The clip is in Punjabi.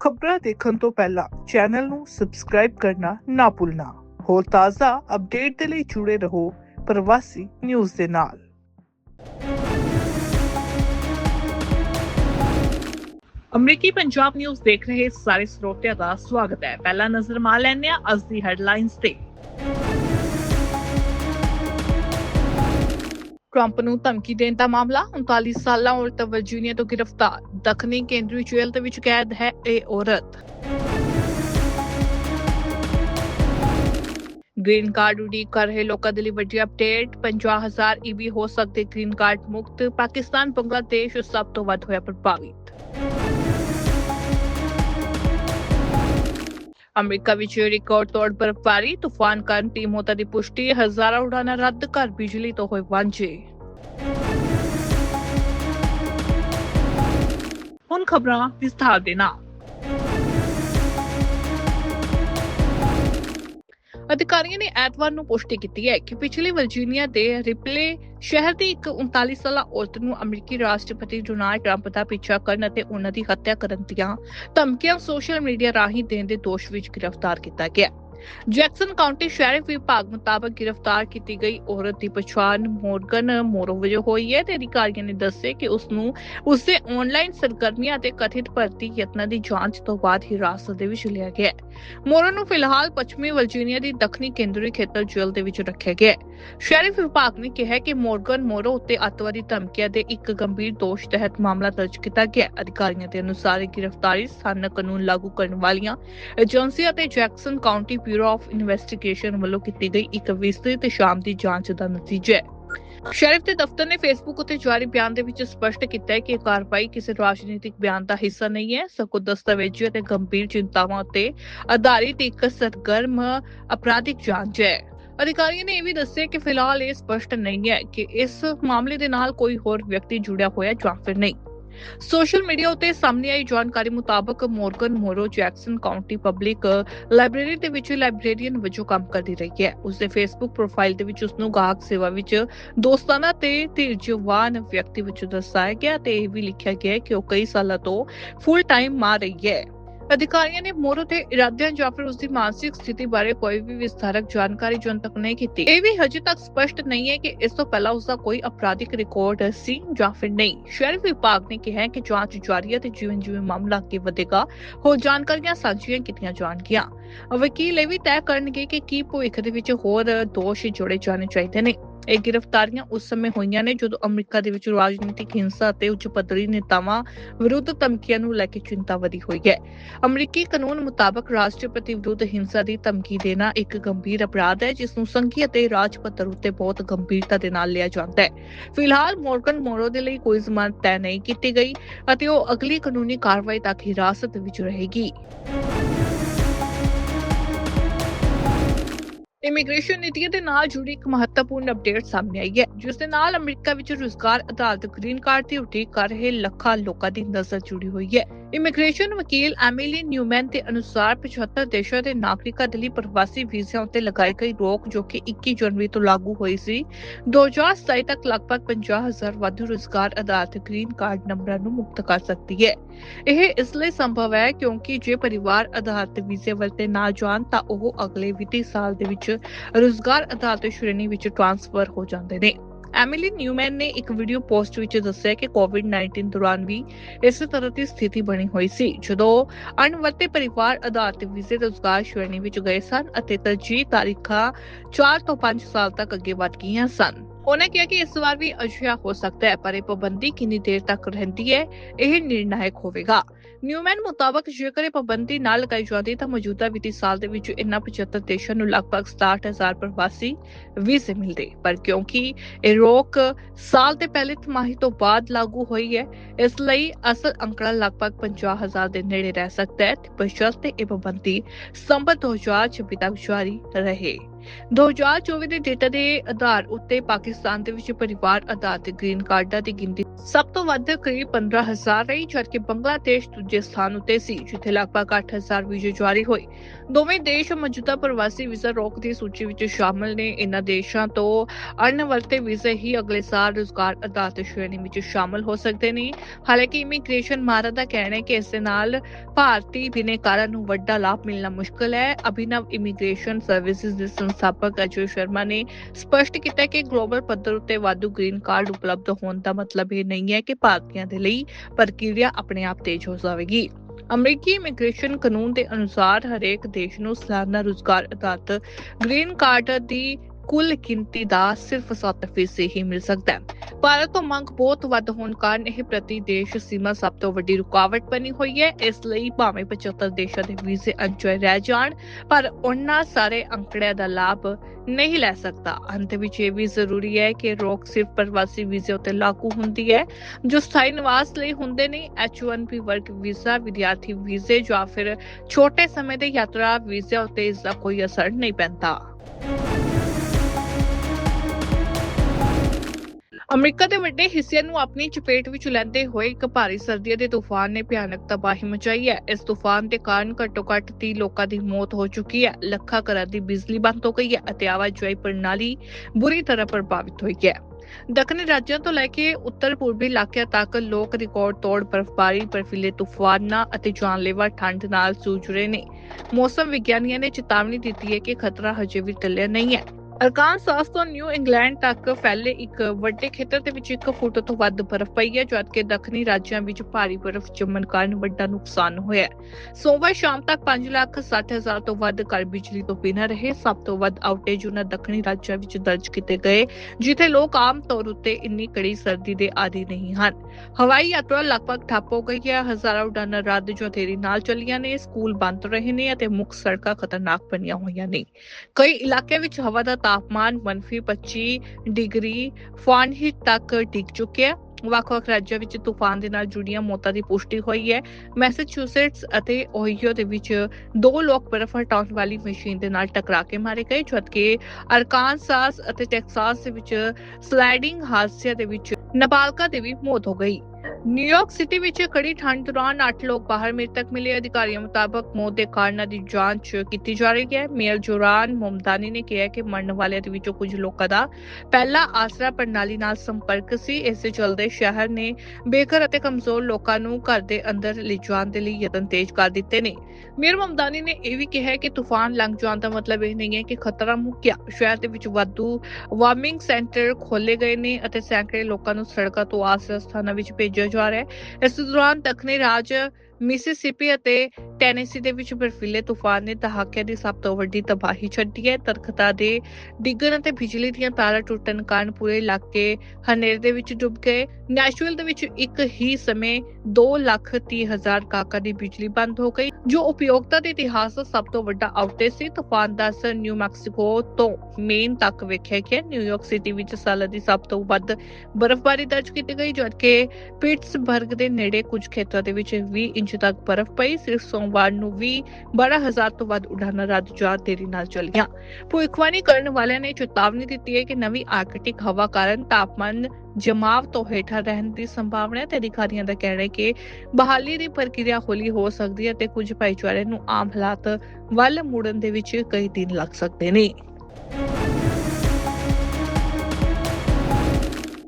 ਖਬਰਾਂ ਦੇਖਣ ਤੋਂ ਪਹਿਲਾਂ ਚੈਨਲ ਨੂੰ ਸਬਸਕ੍ਰਾਈਬ ਕਰਨਾ ਨਾ ਭੁੱਲਣਾ। ਹੋਰ ਤਾਜ਼ਾ ਅਪਡੇਟ ਦੇ ਲਈ ਜੁੜੇ ਰਹੋ ਪ੍ਰਵਾਸੀ ਨਿਊਜ਼ ਦੇ ਨਾਲ। ਅਮਰੀਕੀ ਪੰਜਾਬ ਨਿਊਜ਼ ਦੇਖ ਰਹੇ ਸਾਰੇ ਸਰੋਤਿਆਂ ਦਾ ਸਵਾਗਤ ਹੈ। ਪਹਿਲਾ ਨਜ਼ਰ ਮਾਰ ਲੈਂਦੇ ਹਾਂ। ਅੱਜ ਦੀ ਹੈਡਲਾਈਨਸ ਤੇ ਟਰੰਪ ਨੂੰ ਧਮਕੀ ਦੇਣ ਦਾ ਮਾਮਲਾ 39 ਸਾਲਾ ਔਰਤ ਵਰਜੀਨੀਆ ਤੋਂ ਗ੍ਰਿਫਤਾਰ, ਦੱਖਣੀ ਕੇਂਦਰੀ ਜੇਲ੍ਹ ਦੇ ਵਿੱਚ ਕੈਦ ਹੈ ਇਹ ਔਰਤ। ਗ੍ਰੀਨ ਕਾਰਡ ਉਡੀਕ ਕਰ ਰਹੇ ਲੋਕਾਂ ਦੇ ਲਈ ਵੱਡੀ ਅਪਡੇਟ 50000 ਈਬੀ ਹੋ ਸਕਦੇ ਗ੍ਰੀਨ ਕਾਰਡ ਮੁਕਤ, ਪਾਕਿਸਤਾਨ, ਬੰਗਲਾਦੇਸ਼ ਸਭ ਤੋਂ ਵੱਧ ਹੋਇਆ ਪ੍ਰਭਾਵਿਤ। ਅਮਰੀਕਾ ਵਿੱਚ ਰਿਕਾਰਡ ਤੋੜ ਬਰਫਬਾਰੀ, ਤੂਫਾਨ ਕਾਰਨ ਟੀਮ ਮੌਤਾਂ ਦੀ ਪੁਸ਼ਟੀ, ਹਜ਼ਾਰਾਂ ਉਡਾਨਾਂ ਰੱਦ ਕਰ ਬਿਜਲੀ ਤੋਂ ਹੋਏ ਵਾਂਝੇ। ਹੁਣ ਖਬਰਾਂ ਵਿਸਥਾਰ ਦੇ ਨਾਲ। ਅਧਿਕਾਰੀਆਂ ਨੇ ਐਤਵਾਰ ਨੂੰ ਪੁਸ਼ਟੀ ਕੀਤੀ ਹੈ ਕਿ ਪਿਛਲੇ ਵਰਜੀਨੀਆ ਦੇ ਰਿਪਲੇ ਸ਼ਹਿਰ ਦੀ ਇੱਕ 39 ਸਾਲਾ ਔਰਤ ਨੂੰ ਅਮਰੀਕੀ ਰਾਸ਼ਟਰਪਤੀ ਡੋਨਾਲਡ ਟਰੰਪ ਦਾ ਪਿੱਛਾ ਕਰਨ ਅਤੇ ਉਹਨਾਂ ਦੀ ਹੱਤਿਆ ਕਰਨ ਦੀਆਂ ਧਮਕੀਆਂ ਸੋਸ਼ਲ ਮੀਡੀਆ ਰਾਹੀਂ ਦੇਣ ਦੇ ਦੋਸ਼ ਵਿੱਚ ਗ੍ਰਿਫਤਾਰ ਕੀਤਾ ਗਿਆ। ਜੈਕਸਨ ਕਾਉਂਟੀ ਸ਼ੈਰਿਫ ਵਿਭਾਗ ਮੁਤਾਬਕ ਗ੍ਰਿਫਤਾਰ ਕੀਤੀ ਗਈ ਔਰਤ ਦੀ ਪਛਾਣ ਮੋਰਗਨ ਮੋਰੋ ਵਜੋਂ ਹੋਈ ਹੈ ਤੇ ਅਧਿਕਾਰੀਆਂ ਨੇ ਦੱਸਿਆ ਕਿ ਉਸ ਨੂੰ ਉਸਦੇ ਆਨਲਾਈਨ ਸਰਗਰਮੀਆਂ ਅਤੇ ਕਥਿਤ ਭਰਤੀ ਯਤਨਾਂ ਦੀ ਜਾਂਚ ਤੋਂ ਬਾਅਦ ਹਿਰਾਸਤ ਦੇ ਵਿੱਚ ਲਿਆ ਗਿਆ ਹੈ। ਮੋਰੋ ਨੂੰ ਫਿਲਹਾਲ ਪੱਛਮੀ ਵਰਜੀਨੀਆ ਦੀ ਦੱਖਣੀ ਕੇਂਦਰੀ ਖੇਤਰ ਜੇਲ੍ਹ ਦੇ ਵਿੱਚ ਰੱਖਿਆ ਗਿਆ ਹੈ। ਸ਼ੈਰਿਫ ਵਿਭਾਗ ਨੇ ਕਿਹਾ ਕਿ ਮੋਰਗਨ ਮੋਰੋ ਉੱਤੇ ਅੱਤਵਾਦੀ ਧਮਕੀਆਂ ਦੇ ਇੱਕ ਗੰਭੀਰ ਦੋਸ਼ ਤਹਿਤ ਮਾਮਲਾ ਦਰਜ ਕੀਤਾ ਗਿਆ ਅਧਿਕਾਰੀਆਂ ਦੇ ਅਨੁਸਾਰ ਗ੍ਰਿਫਤਾਰੀ ਸਥਾਨਕ ਕਾਨੂੰਨ ਲਾਗੂ ਕਰਨ ਵਾਲੀਆਂ ਏਜੰਸੀਆਂ ਤੇ Jackson county bureau of investigation ਵੱਲੋਂ ਕੀਤੀ ਗਈ ਇੱਕ ਵਿਸਤ੍ਰਿਤ ਸ਼ਾਮ ਜਾਂਚ ਦਾ ਨਤੀਜਾ ਹੈ। ਸ਼eriff ਦੇ ਦਫ਼ਤਰ ਨੇ ਫੇਸਬੁੱਕ ਉੱਤੇ ਜਾਰੀ ਬਿਆਨ ਦੇ ਵਿੱਚ ਸਪਸ਼ਟ ਕੀਤਾ ਹੈ ਕਿ ਇਹ ਕਾਰਵਾਈ ਕਿਸੇ ਰਾਜਨੀਤਿਕ ਬਿਆਨ ਦਾ ਹਿੱਸਾ ਨਹੀਂ ਹੈ, ਸਗੋਂ ਦਸਤਾਵੇਜ਼ੀ ਅਤੇ ਗੰਭੀਰ ਚਿੰਤਾਵਾਂ ਉੱਤੇ ਆਧਾਰਿਤ ਇੱਕ ਸਰਗਰਮ ਅਪਰਾਧਿਕ ਜਾਂਚ ਹੈ। ਅਧਿਕਾਰੀਆਂ ਨੇ ਇਹ ਵੀ ਦੱਸਿਆ ਕਿ ਫਿਲਹਾਲ ਇਹ ਸਪਸ਼ਟ ਨਹੀਂ ਹੈ ਕਿ ਇਸ ਮਾਮਲੇ ਦੇ ਨਾਲ ਕੋਈ ਹੋਰ ਵਿਅਕਤੀ ਜੁੜਿਆ ਹੋਇਆ ਜਾਂ ਫਿਰ ਨਹੀਂ। ਸੋਸ਼ਲ ਮੀਡੀਆ ਉੱਤੇ ਸਾਹਮਣੇ ਆਈ ਜਾਣਕਾਰੀ ਮੁਤਾਬਕ Morgan Morrow Jackson county public library ਦੇ ਵਿੱਚ ਲਾਇਬ੍ਰੇਰੀਅਨ ਵਜੋਂ ਕੰਮ ਕਰਦੀ ਰਹੀ ਹੈ। ਉਸਦੇ ਫੇਸਬੁੱਕ ਪ੍ਰੋਫਾਈਲ ਦੇ ਵਿੱਚ ਉਸਨੂੰ ਗਾਹਕ ਸੇਵਾ ਵਿੱਚ ਦੋਸਤਾਨਾ ਤੇ ਧੀਰਜਵਾਨ ਵਿਅਕਤੀ ਵਜੋਂ ਦਰਸਾਇਆ ਗਿਆ ਤੇ ਇਹ ਵੀ ਲਿਖਿਆ ਗਿਆ ਕਿ ਉਹ ਕਈ ਸਾਲਾਂ ਤੋਂ ਫੁੱਲ ਟਾਈਮ ਮਾਰ ਰਹੀ ਹੈ। ਅਧਿਕਾਰੀਆਂ ਨੇ ਮੋਰੋ ਦੇ ਇਰਾਦਿਆਂ ਜਾਂ ਫਿਰ ਉਸਦੀ ਮਾਨਸਿਕ ਸਥਿਤੀ ਬਾਰੇ ਕੋਈ ਵੀ ਵਿਸਥਾਰਕ ਜਾਣਕਾਰੀ ਜਨਤਕ ਨਹੀਂ ਕੀਤੀ। ਇਹ ਵੀ ਹਜੇ ਤੱਕ ਸਪਸ਼ਟ ਨਹੀਂ ਹੈ ਕਿ ਇਸ ਤੋਂ ਪਹਿਲਾਂ ਉਸਦਾ ਕੋਈ ਅਪਰਾਧਿਕ ਰਿਕਾਰਡ ਸੀ ਜਾਂ ਫਿਰ ਨਹੀਂ। ਸ਼eriff ਵਿਭਾਗ ਨੇ ਕਿਹਾ ਕਿ ਜਾਂਚ ਜਾਰੀ ਹੈ ਤੇ ਜਿਵੇਂ ਜਿਵੇਂ ਮਾਮਲਾ ਅੱਗੇ ਵਧੇਗਾ। ਹੋਰ ਜਾਣਕਾਰੀਆਂ ਸਾਂਝੀਆਂ ਕੀਤੀਆਂ ਜਾਣਗੀਆਂ। ਵਕੀਲ ਇਹ ਵੀ ਤੈਅ ਕਰਨਗੇ ਕਿ ਕੀ ਭਵਿੱਖ ਦੇ ਵਿੱਚ ਹੋਰ ਦੋਸ਼ ਜੋੜੇ ਜਾਣੇ ਚਾਹੀਦੇ ਨੇ। ਇਹ ਗ੍ਰਿਫਤਾਰੀਆਂ ਉਸ ਸਮੇਂ ਹੋਈਆਂ ਨੇ ਜਦੋਂ ਅਮਰੀਕਾ ਦੇ ਵਿੱਚ ਰਾਜਨੀਤਿਕ ਹਿੰਸਾ ਅਤੇ ਉੱਚ ਪੱਧਰੀ ਨੇਤਾਵਾਂ ਵਿਰੁੱਧ ਧਮਕੀਆਂ ਨੂੰ ਲੈ ਕੇ ਚਿੰਤਾ ਵਧੀ ਹੋਈ ਹੈ। ਅਮਰੀਕੀ ਕਾਨੂੰਨ ਮੁਤਾਬਕ ਰਾਸ਼ਟਰਪਤੀ ਵਿਰੁੱਧ ਹਿੰਸਾ ਦੀ ਧਮਕੀ ਦੇਣਾ ਇੱਕ ਗੰਭੀਰ ਅਪਰਾਧ ਹੈ ਜਿਸ ਨੂੰ ਸੰਘੀ ਅਤੇ ਰਾਜ ਪੱਧਰ ਉੱਤੇ ਬਹੁਤ ਗੰਭੀਰਤਾ ਦੇ ਨਾਲ ਲਿਆ ਜਾਂਦਾ ਹੈ। ਫਿਲਹਾਲ ਮੋਰਗਨ ਮੋਰੋ ਦੇ ਲਈ ਕੋਈ ਜ਼ਮਾਨਤ ਤੈਅ ਨਹੀਂ ਕੀਤੀ ਗਈ ਅਤੇ ਉਹ ਅਗਲੀ ਕਾਨੂੰਨੀ ਕਾਰਵਾਈ ਤੱਕ ਹਿਰਾਸਤ ਵਿੱਚ ਰਹੇਗੀ। ਇਮੀਗ੍ਰੇਸ਼ਨ ਨੀਤੀਆਂ ਦੇ ਨਾਲ ਜੁੜੀ ਇੱਕ ਮਹੱਤਵਪੂਰਨ ਅਪਡੇਟ ਸਾਹਮਣੇ ਆਈ ਹੈ, ਜਿਸ ਦੇ ਨਾਲ ਅਮਰੀਕਾ ਵਿੱਚ ਰੁਜ਼ਗਾਰ ਅਦਾਲਤ ਗ੍ਰੀਨ ਕਾਰਡ ਦੀ ਉਡੀਕ ਕਰ ਰਹੇ ਲੱਖਾਂ ਲੋਕਾਂ ਦੀ ਨਜ਼ਰ ਜੁੜੀ ਹੋਈ ਹੈ। ਇਮੀਗ੍ਰੇਸ਼ਨ ਵਕੀਲ ਐਮਿਲੀ ਨਿਊਮੈਨ ਦੇ ਅਨੁਸਾਰ 75 ਦੇਸ਼ਾਂ ਦੇ ਨਾਗਰਿਕਾਂ ਦੇ ਲਈ ਪ੍ਰਵਾਸੀ ਵੀਜ਼ਿਆਂ ਉੱਤੇ ਲਗਾਈ ਗਈ ਰੋਕ ਜੋ ਕਿ 21 ਜਨਵਰੀ ਤੋਂ ਲਾਗੂ ਹੋਈ ਸੀ। 2027 ਤੱਕ ਲਗਭਗ 50000 ਵਾਧੂ ਰੁਜ਼ਗਾਰ ਅਦਾਲਤ ਗ੍ਰੀਨ ਕਾਰਡ ਨੰਬਰਾਂ ਨੂੰ ਮੁਕਤ ਕਰ ਸਕਦੀ ਹੈ। ਇਹ ਇਸ ਲਈ ਸੰਭਵ ਹੈ ਕਿਉਂਕਿ ਜੇ ਪਰਿਵਾਰ ਅਦਾਲਤ ਵੀਜ਼ੇ ਵੱਲ ਤੇ ਨਾ ਜਾਣ ਤਾਂ ਉਹ ਅਗਲੇ ਵਿੱਤੀ ਸਾਲ ਦੇ ਵਿੱਚ ਰੁਜ਼ਗਾਰ ਅਦਾਲਤ ਸ਼੍ਰੇਣੀ ਵਿੱਚ ਟ੍ਰਾਂਸਫਰ ਹੋ ਜਾਂਦੇ ਨੇ। ਐਮਿਲੀ ਨਿਊਮੈਨ ਨੇ ਇੱਕ ਵੀਡੀਓ ਪੋਸਟ ਵਿੱਚ ਦੱਸਿਆ ਕਿ ਕੋਵਿਡ-19 ਦੌਰਾਨ ਵੀ ਇਸੇ ਤਰ੍ਹਾਂ ਦੀ ਸਥਿਤੀ ਬਣੀ ਹੋਈ ਸੀ, ਜਦੋਂ ਅਣਵਰਤੇ ਪਰਿਵਾਰ ਆਧਾਰ ਤੇ ਵੀਜ਼ੇ ਰੁਜ਼ਗਾਰ ਸ਼੍ਰੇਣੀ ਵਿੱਚ ਗਏ ਸਨ ਅਤੇ ਤਰਜੀਹ ਤਾਰੀਖਾਂ 4 ਤੋਂ 5 ਸਾਲ ਤੱਕ ਅੱਗੇ ਵਧ ਗਈਆਂ ਸਨ। ਉਹਨੇ ਕਿਹਾ ਕਿ ਇਸ ਵਾਰ ਵੀ ਅਜਿਹਾ ਹੋ ਸਕਦਾ ਹੈ, ਪਰ ਇਹ ਪਾਬੰਦੀ ਕਿੰਨੀ ਦੇਰ ਤੱਕ ਰਹਿੰਦੀ ਹੈ, ਇਹ ਨਿਰਣਾਇਕ ਹੋਵੇਗਾ। ਨਿਊਮੈਨ ਮੁਤਾਬਕ ਜੇਕਰ ਇਹ ਪਾਬੰਦੀ ਨਾ ਲਗਾਈ ਜਾਂਦੀ ਤਾਂ ਮੌਜੂਦਾ ਵਿੱਤੀ ਸਾਲ ਦੇ ਵਿੱਚ ਇਨ੍ਹਾਂ 75 ਦੇਸ਼ਾਂ ਨੂੰ ਲਗਭਗ 67000 ਪ੍ਰਵਾਸੀ ਵੀਜ਼ੇ ਮਿਲਦੇ। ਪਰ ਕਿਉਂਕਿ ਇਹ ਰੋਕ ਸਾਲ ਦੇ ਪਹਿਲੇ ਤਿਮਾਹੀ ਤੋਂ ਬਾਅਦ ਲਾਗੂ ਹੋਈ ਹੈ, ਇਸ ਲਈ ਅਸਲ ਅੰਕੜਾ ਲਗਭਗ 50000 ਦੇ ਨੇੜੇ ਰਹਿ ਸਕਦਾ ਹੈ ਤੇ ਬਸ਼ਰਤੇ ਇਹ ਪਾਬੰਦੀ ਸਤੰਬਰ 2026 ਤੱਕ ਜਾਰੀ ਰਹੇ। 2024 ਦੇ ਡੇਟਾ ਦੇ ਆਧਾਰ ਉੱਤੇ ਪਾਕਿਸਤਾਨ ਦੇ ਵਿੱਚ ਪਰਿਵਾਰ ਆਧਾਰਿਤ ਗ੍ਰੀਨ ਕਾਰਡਾਂ ਦੀ ਗਿਣਤੀ ਸਭ ਤੋਂ ਵੱਧ ਕਰੀਬ 15000 ਰਹੀ ਜਦਕਿ ਬੰਗਲਾਦੇਸ਼ ਦੂਜੇ ਸਥਾਨ ਉੱਤੇ ਸੀ, ਜਿੱਥੇ ਲਗਭਗ 8000 ਵੀਜ਼ੇ ਜਾਰੀ ਹੋਏ। ਦੋਵੇਂ ਦੇਸ਼ ਮੌਜੂਦਾ ਪ੍ਰਵਾਸੀ ਵੀਜ਼ਾ ਰੋਕ ਦੀ ਸੂਚੀ ਵਿੱਚ ਸ਼ਾਮਲ ਨੇ। ਇਹਨਾਂ ਦੇਸ਼ਾਂ ਤੋਂ ਅਣ ਵੀਜ਼ੇ ਹੀ ਅਗਲੇ ਸਾਲ ਰੁਜ਼ਗਾਰ ਆਧਾਰਿਤ ਸ਼੍ਰੇਣੀ ਵਿੱਚ ਸ਼ਾਮਲ ਹੋ ਸਕਦੇ ਨੇ। ਹਾਲਾਂਕਿ ਇਮੀਗ੍ਰੇਸ਼ਨ ਮਾਰਾ ਦਾ ਕਹਿਣਾ ਹੈ ਕਿ ਇਸ ਦੇ ਨਾਲ ਭਾਰਤੀ ਬਿਨੇਕਾਰਾਂ ਨੂੰ ਵੱਡਾ ਲਾਭ ਮਿਲਣਾ ਮੁਸ਼ਕਲ ਹੈ। ਅਭਿਨਵ ਇਮੀਗ੍ਰੇਸ਼ਨ ਸਰਵਿਸਿਜ਼ ਦੇ ਸੰਸਥਾਪਕ ਅਜੇ ਸ਼ਰਮਾ ਨੇ ਸਪਸ਼ਟ ਕੀਤਾ ਕਿ ਗਲੋਬਲ ਪੱਧਰ ਉੱਤੇ ਵਾਧੂ ਗ੍ਰੀਨ ਕਾਰਡ ਉਪਲਬਧ ਹੋਣ ਦਾ ਮਤਲਬ ਇਹ ਨਹੀਂ ਹੈ ਕਿ ਭਾਰਤੀਆਂ ਦੇ ਲਈ ਪ੍ਰਕਿਰਿਆ ਆਪਣੇ ਆਪ ਤੇਜ਼ ਹੋ ਜਾਵੇਗੀ। ਅਮਰੀਕੀ ਇਮੀਗ੍ਰੇਸ਼ਨ ਕਾਨੂੰਨ ਦੇ ਅਨੁਸਾਰ ਹਰੇਕ ਦੇਸ਼ ਨੂੰ ਸਾਲਾਨਾ ਰੁਜ਼ਗਾਰ ਆਧਾਰਿਤ ਗ੍ਰੀਨ ਕਾਰਡ ਦੀ ਕੁੱਲ ਗਿਣਤੀ ਦਾ ਸਿਰਫ 7% ਹੀ ਮਿਲ ਸਕਦਾ ਹੈ। ਭਾਰਤ ਤੋਂ ਮੰਗ ਬਹੁਤ ਵੱਧ ਹੋਣ ਕਾਰਨ ਇਹ ਪ੍ਰਤੀ ਦੇਸ਼ ਸੀਮਾ ਸਭ ਤੋਂ ਵੱਡੀ ਰੁਕਾਵਟ ਬਣੀ ਹੋਈ ਹੈ। ਇਸ ਲਈ ਭਾਵੇਂ 75 ਦੇਸ਼ਾਂ ਦੇ ਵੀਜ਼ੇ ਅਣਚੋਏ ਰਹਿ ਜਾਣ, ਪਰ ਉਹਨਾਂ ਸਾਰੇ ਅੰਕੜਿਆਂ ਦਾ ਲਾਭ ਨਹੀਂ ਲੈ ਸਕਦਾ। ਅੰਤ ਵਿੱਚ ਇਹ ਵੀ ਜ਼ਰੂਰੀ ਹੈ ਕਿ ਰੋਕ ਸਿਰਫ ਪ੍ਰਵਾਸੀ ਵੀਜ਼ੇ ਉੱਤੇ ਲਾਗੂ ਹੁੰਦੀ ਹੈ, ਜੋ ਸਥਾਈ ਨਿਵਾਸ ਲਈ ਹੁੰਦੇ ਨੇ। H1B ਵਰਕ ਵੀਜ਼ਾ, ਵਿਦਿਆਰਥੀ ਵੀਜ਼ੇ ਜਾਂ ਫਿਰ ਛੋਟੇ ਸਮੇਂ ਦੇ ਯਾਤਰਾ ਵੀਜ਼ੇ ਉਤੇ ਇਸ ਦਾ ਕੋਈ ਅਸਰ ਨਹੀਂ ਪੈਂਦਾ। ਅਮਰੀਕਾ ਦੇ ਵੱਡੇ ਹਿੱਸਿਆਂ ਨੂੰ ਆਪਣੀ ਚਪੇਟ ਵਿੱਚ ਲੈਂਦੇ ਹੋਏ ਇੱਕ ਭਾਰੀ ਸਰਦੀਆਂ ਦੇ ਤੂਫਾਨ ਨੇ ਭਿਆਨਕ ਤਬਾਹੀ ਮਚਾਈ ਹੈ। ਇਸ ਤੂਫਾਨ ਦੇ ਕਾਰਨ ਘੱਟੋ-ਘੱਟ 30 ਲੋਕਾਂ ਦੀ ਮੌਤ ਹੋ ਚੁੱਕੀ ਹੈ। ਲੱਖਾਂ ਘਰਾਂ ਦੀ ਬਿਜਲੀ ਬੰਦ ਹੋ ਗਈ ਹੈ ਅਤੇ ਆਵਾਜਾਈ ਪ੍ਰਣਾਲੀ ਬੁਰੀ ਤਰ੍ਹਾਂ ਪ੍ਰਭਾਵਿਤ ਹੋਈ ਹੈ। ਦੱਖਣੀ ਰਾਜਾਂ ਤੋਂ ਲੈ ਕੇ ਉੱਤਰ ਪੂਰਬੀ ਇਲਾਕਿਆਂ ਤੱਕ ਲੋਕ ਰਿਕਾਰਡ ਤੋੜ ਬਰਫ਼ਬਾਰੀ ਬਰਫੀਲੇ ਤੂਫਾਨਾਂ ਅਤੇ ਜਾਨਲੇਵਾ ਠੰਡ ਨਾਲ ਜੂਝ ਰਹੇ ਨੇ। ਮੌਸਮ ਵਿਗਿਆਨੀਆਂ ਨੇ ਚੇਤਾਵਨੀ ਦਿੱਤੀ ਹੈ ਕਿ ਖਤਰਾ ਹਜੇ ਵੀ ਟਲਿਆ ਨਹੀਂ ਹੈ। ਅਰਕਾਨਸਾਸ ਤੋਂ ਨਿਊ ਇੰਗਲੈਂਡ ਤੱਕ ਫੈਲੇ ਇੱਕ ਵੱਡੇ ਖੇਤਰ ਦੇ ਵਿੱਚ 1 ਫੁੱਟ ਤੋਂ ਵੱਧ ਬਰਫ਼ ਪਈ ਹੈ ਜਦਕਿ ਦੱਖਣੀ ਰਾਜਾਂ ਵਿੱਚ ਭਾਰੀ ਬਰਫ਼ ਜੰਮਣ ਕਾਰਨ ਵੱਡਾ ਨੁਕਸਾਨ ਹੋਇਆ ਹੈ। ਸੋਮਵਾਰ ਸ਼ਾਮ ਤੱਕ 5 ਲੱਖ 60 ਹਜ਼ਾਰ ਤੋਂ ਵੱਧ ਘਰ ਬਿਜਲੀ ਤੋਂ ਬਿਨਾਂ ਰਹੇ ਸਭ ਤੋਂ ਵੱਧ ਆਊਟੇਜ ਉਹਨਾਂ ਦੱਖਣੀ ਰਾਜਾਂ ਵਿੱਚ ਦਰਜ ਕੀਤੇ ਗਏ, ਜਿੱਥੇ ਲੋਕ ਆਮ ਤੌਰ ਉੱਤੇ ਇੰਨੀ ਕੜੀ ਸਰਦੀ ਦੇ ਆਦੀ ਨਹੀਂ ਹਨ। ਹਵਾਈ ਯਾਤਰਾ ਲਗਭਗ ਠੱਪ ਹੋ ਗਈ ਹੈ, ਹਜ਼ਾਰਾਂ ਉਡਾਨਾਂ ਰੱਦ ਜੋ ਤੇਰੀ ਨਾਲ ਚੱਲੀਆਂ ਨੇ, ਸਕੂਲ ਬੰਦ ਰਹੇ ਨੇ ਅਤੇ ਮੁੱਖ ਸੜਕਾਂ ਖਤਰਨਾਕ ਬਣੀਆਂ ਹੋਈਆਂ ਨੇ। ਕਈ ਇਲਾਕਿਆਂ ਵਿੱਚ ਹਵਾ ਦਾ ਤਾਪਮਾਨ 25 ਡਿਗਰੀ ਫਾਰਨਹੀਟ ਤੱਕ ਡਿੱਗ ਚੁੱਕਿਆ ਵੱਖ-ਵੱਖ ਰਾਜਾਂ ਵਿੱਚ ਤੂਫਾਨ ਦੇ ਨਾਲ ਜੁੜੀਆਂ ਮੌਤਾਂ ਦੀ ਪੁਸ਼ਟੀ ਹੋਈ ਹੈ। ਮੈਸੇਚਿਊਸੇਟਸ ਅਤੇ ਓਹੀਓ ਦੇ ਵਿੱਚ ਦੋ ਲੋਕ ਬਰਫ਼ ਹਟਾਉਣ ਵਾਲੀ ਮਸ਼ੀਨ ਦੇ ਨਾਲ ਟਕਰਾ ਕੇ ਮਾਰੇ ਗਏ, ਜਦਕਿ ਅਰਕਾਨਸਾਸ ਅਤੇ ਟੈਕਸਾਸ ਦੇ ਵਿੱਚ ਸਲਾਈਡਿੰਗ ਹਾਦਸਿਆਂ ਦੇ ਵਿੱਚ ਨਾਬਾਲਗਾ ਦੀ ਵੀ ਮੌਤ ਹੋ ਗਈ। ਨਿਊਯਾਰਕ ਸਿਟੀ ਵਿੱਚ ਕੜੀ ਠੰਡ ਦੌਰਾਨ 8 ਲੋਕ ਬਾਹਰ ਮ੍ਰਿਤਕ ਮਿਲੇ। ਅਧਿਕਾਰੀਆਂ ਮੁਤਾਬਕ ਮੌਤ ਦੇ ਕਾਰਨਾਂ ਦੀ ਜਾਂਚ ਕੀਤੀ ਜਾ ਰਹੀ ਹੈ। ਮੇਅਰ ਜੋਰਾਨ ਮਮਦਾਨੀ ਨੇ ਕਿਹਾ ਕਿ ਮਰਨ ਵਾਲਿਆਂ ਦੇ ਵਿੱਚੋਂ ਕੁਝ ਲੋਕਾਂ ਦਾ ਪਹਿਲਾ ਆਸਰਾ ਪ੍ਰਣਾਲੀ ਨਾਲ ਸੰਪਰਕ ਸੀ। ਇਸ ਦੇ ਚਲਦੇ ਸ਼ਹਿਰ ਨੇ ਬੇਘਰ ਅਤੇ ਕਮਜ਼ੋਰ ਲੋਕਾਂ ਨੂੰ ਘਰ ਦੇ ਅੰਦਰ ਲਿਜਾਣ ਦੇ ਲਈ ਯਤਨ ਤੇਜ਼ ਕਰ ਦਿੱਤੇ ਨੇ। ਮੇਅਰ ਮਮਦਾਨੀ ਨੇ ਇਹ ਵੀ ਕਿਹਾ ਕਿ ਤੂਫਾਨ ਲੰਘ ਜਾਣ ਦਾ ਮਤਲਬ ਇਹ ਨਹੀਂ ਹੈ ਕਿ ਖਤਰਾ ਮੁੱਕਿਆ। ਸ਼ਹਿਰ ਦੇ ਵਿੱਚ ਵਾਧੂ ਵਾਰਮਿੰਗ ਸੈਂਟਰ ਖੋਲੇ ਗਏ ਨੇ ਅਤੇ ਸੈਂਕੜੇ ਲੋਕਾਂ ਨੂੰ ਸੜਕਾਂ ਤੋਂ ਆਸਰਾ ਸਥਾਨਾਂ ਵਿੱਚ ਭੇਜਿਆ ਜਾ ਰਿਹਾ ਹੈ। ਇਸ ਦੌਰਾਨ ਦੱਖਣੀ ਰਾਜ ਮਿਸਿਸਿਪੀ ਅਤੇ ਟੈਨੇਸੀ ਦੇ ਵਿੱਚ ਬਰਫੀਲੇ ਤੂਫਾਨ ਨੇ ਦਹਾਕਿਆਂ ਦੀ ਸਭ ਤੋਂ ਵੱਡੀ ਤਬਾਹੀ ਛੱਡੀ ਹੈ। ਦਰਖਤਾਂ ਦੇ ਡਿੱਗਣ ਅਤੇ ਬਿਜਲੀ ਦੀਆਂ ਤਾਰਾਂ ਟੁੱਟਣ ਕਾਰਨ ਪੂਰੇ ਇਲਾਕੇ ਹਨੇਰੇ ਦੇ ਵਿੱਚ ਡੁੱਬ ਗਏ। ਨੈਸ਼ਵਿਲ ਦੇ ਵਿੱਚ ਇੱਕ ਹੀ ਸਮੇਂ 2 ਲੱਖ 30 ਹਜ਼ਾਰ ਕਾਕਾਂ ਦੀ ਬਿਜਲੀ ਬੰਦ ਹੋ ਗਈ, ਜੋ ਉਪਯੋਗਤਾ ਦੇ ਇਤਿਹਾਸ ਦਾ ਸਭ ਤੋਂ ਵੱਡਾ ਆਊਟੇਜ ਸੀ। ਤੂਫਾਨ ਦਾ ਅਸਰ ਨਿਊ ਮੈਕਸੀਕੋ ਤੋਂ ਮੇਨ ਤੱਕ ਵੇਖਿਆ ਗਿਆ। ਨਿਊਯਾਰਕ ਸਿਟੀ ਵਿੱਚ ਸਾਲ ਦੀ ਸਭ ਤੋਂ ਵੱਧ ਬਰਫ਼ਬਾਰੀ ਦਰਜ ਕੀਤੀ ਗਈ, ਜਦਕਿ ਪਿਟਸਬਰਗ ਦੇ ਨੇੜੇ ਕੁਝ ਖੇਤਰਾਂ ਦੇ ਵਿੱਚ 20 ਇੰਚ ਤੱਕ ਬਰਫ਼ ਪਈ, ਸਿਰਫ ਸੋਮਵਾਰ ਨੂੰ ਵੀ 12000 ਤੋਂ ਵੱਧ ਉਡਾਨਾਂ ਰੱਦ ਜਾਂ ਦੇਰੀ ਨਾਲ ਚੱਲੀਆਂ। ਭਵਿੱਖਬਾਣੀ ਕਰਨ ਵਾਲਿਆਂ ਨੇ ਚੇਤਾਵਨੀ ਦਿੱਤੀ ਹੈ ਕਿ ਨਵੀਂ ਆਰਕਟਿਕ ਹਵਾ ਕਾਰਨ ਤਾਪਮਾਨ ਜਮਾਵ ਤੋਂ ਹੇਠਾਂ ਰਹਿਣ ਦੀ ਸੰਭਾਵਨਾ ਹੈ ਤੇ ਅਧਿਕਾਰੀਆਂ ਦਾ ਕਹਿਣਾ ਹੈ ਕਿ ਬਹਾਲੀ ਦੀ ਪ੍ਰਕਿਰਿਆ ਹੌਲੀ ਹੋ ਸਕਦੀ ਹੈ ਤੇ ਕੁਝ ਭਾਈਚਾਰੇ ਨੂੰ ਆਮ ਹਾਲਾਤ ਵੱਲ ਮੁੜਨ ਦੇ ਵਿੱਚ ਕਈ ਦਿਨ ਲੱਗ ਸਕਦੇ ਨੇ।